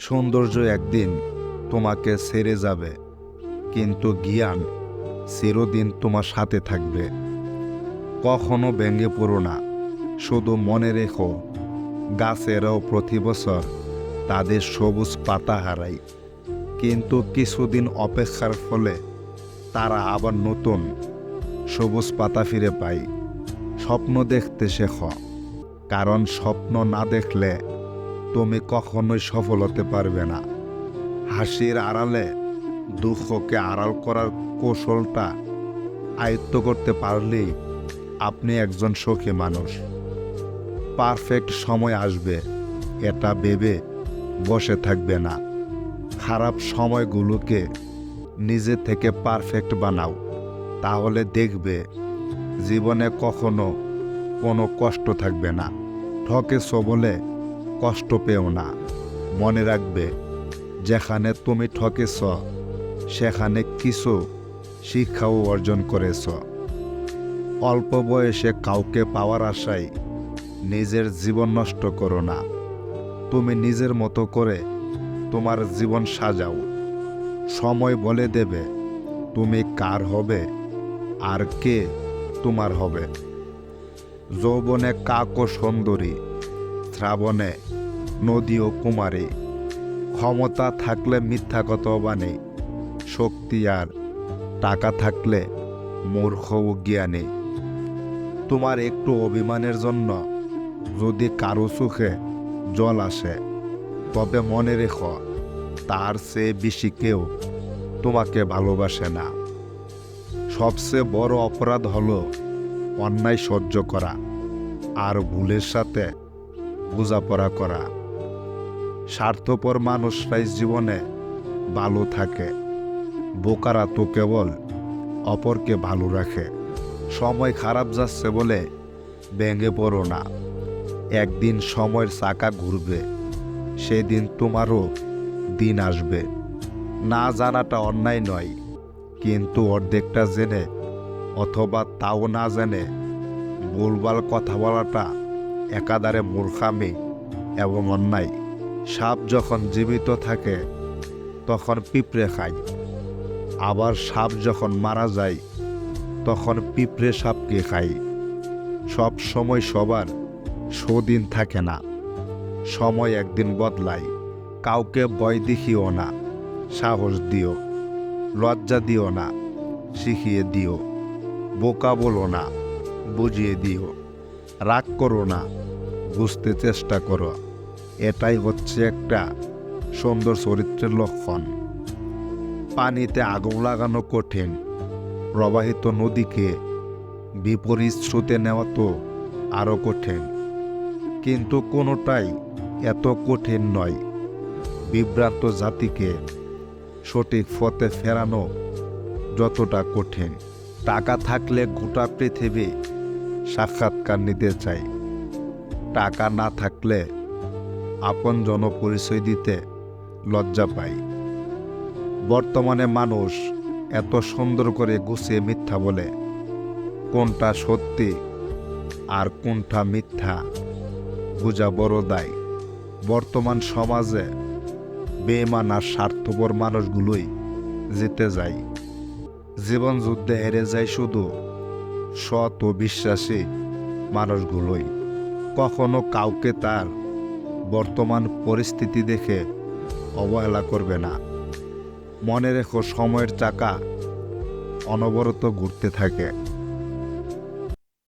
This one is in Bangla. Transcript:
সৌন্দর্য একদিন তোমাকে ছেড়ে যাবে, কিন্তু জ্ঞান চিরদিন তোমার সাথে থাকবে। কখনো ভেঙে পড়ো না, শুধু মনে রেখো, গাছেরাও প্রতি বছর তাদের সবুজ পাতা হারায়, কিন্তু কিছুদিন অপেক্ষার ফলে তারা আবার নতুন সবুজ পাতা ফিরে পায়। স্বপ্ন দেখতে শেখ, কারণ স্বপ্ন না দেখলে তুমি কখনোই সফল হতে পারবে না। হাসির আড়ালে দুঃখকে আড়াল করার কৌশলটা আয়ত্ত করতে পারলেই আপনি একজন সুখী মানুষ। পারফেক্ট সময় আসবে, এটা ভেবে বসে থাকবে না। খারাপ সময়গুলোকে নিজে থেকে পারফেক্ট বানাও, তাহলে দেখবে জীবনে কখনো কোনো কষ্ট থাকবে না। ঠকেছ বলে কষ্ট পেও না। মনে রাখবে, যেখানে তুমি ঠকেছ, সেখানে কিছু শিক্ষাও অর্জন করেছ। অল্প বয়সে কাউকে পাওয়ার আশায় নিজের জীবন নষ্ট করো না। তুমি নিজের মতো করে তোমার জীবন সাজাও। সময় বলে দেবে, তুমি কার হবে, আর কে তোমার হবে। যৌবনে কাক সুন্দরী শ্রাবণে, নদী ও কুমারে। ক্ষমতা থাকলে মিথ্যা কথা বানে শক্তি আর টাকা থাকলে মূর্খ ও জ্ঞানী। তোমার একটু অভিমানের জন্য যদি কারও চোখে জল আসে, তবে মনে রেখো, তার চেয়ে বেশি কেউ তোমাকে ভালোবাসে না। সবচেয়ে বড় অপরাধ হলো অন্যায় সহ্য করা, আর ভুলের সাথে বোঝাপড়া করা। স্বার্থপর মানুষরাই জীবনে ভালো থাকে। বোকারা তো কেবল অপরকে ভালো রাখে। সময় খারাপ যাচ্ছে বলে ভেঙে পড়ো না। একদিন সময়ের চাকা ঘুরবে, সেদিন তোমারও দিন আসবে। না জানাটা অন্যায় নয়, কিন্তু অর্ধেকটা জেনে অথবা তাও না জেনে ভুলভাল কথা বলাটা একাধারে মূর্খামি এবং অন্যায়। সাপ যখন জীবিত থাকে, তখন পিঁপড়ে খায়। আবার সাপ যখন মারা যায়, তখন পিঁপড়ে সাপকে খায়। সব সময় সবার সুদিন থাকে না। সময় একদিন বদলায়। কাউকে ভয় দেখিও না, সাহস দিও, লজ্জা দিও না, শিখিয়ে দিও, বোকা বলো না, বুঝিয়ে দিও। রাগ করো না, বুঝতে চেষ্টা করো। এটাই হচ্ছে একটা সুন্দর চরিত্রের লক্ষণ। পানিতে আগুন লাগানো কঠিন। প্রবাহিত নদীকে বিপরীত স্রোতে নেওয়া তো আরও কঠিন। কিন্তু কোনোটাই এত কঠিন নয়। বিভ্রান্ত জাতিকে সঠিক পথে ফেরানো যতটা কঠিন। টাকা থাকলে গোটা পৃথিবী সাক্ষাৎকার নিতে চাই। টাকা না থাকলে আপন জনপরিচয় দিতে লজ্জা পাই। বর্তমানে মানুষ এত সুন্দর করে গুছিয়ে মিথ্যা বলে। কোনটা সত্যি আর কোনটা মিথ্যা বোঝা বড় দায়। বর্তমান সমাজে বেমান আর স্বার্থপর মানুষগুলোই জিতে যায়। জীবন যুদ্ধে হেরে যায় শুধু সৎ ও বিশ্বাসী মানুষগুলোই। কখনো কাউকে তার বর্তমান পরিস্থিতি দেখে অবহেলা করবে না। মনে রেখো, সময়ের চাকা অনবরত ঘুরতে থাকে।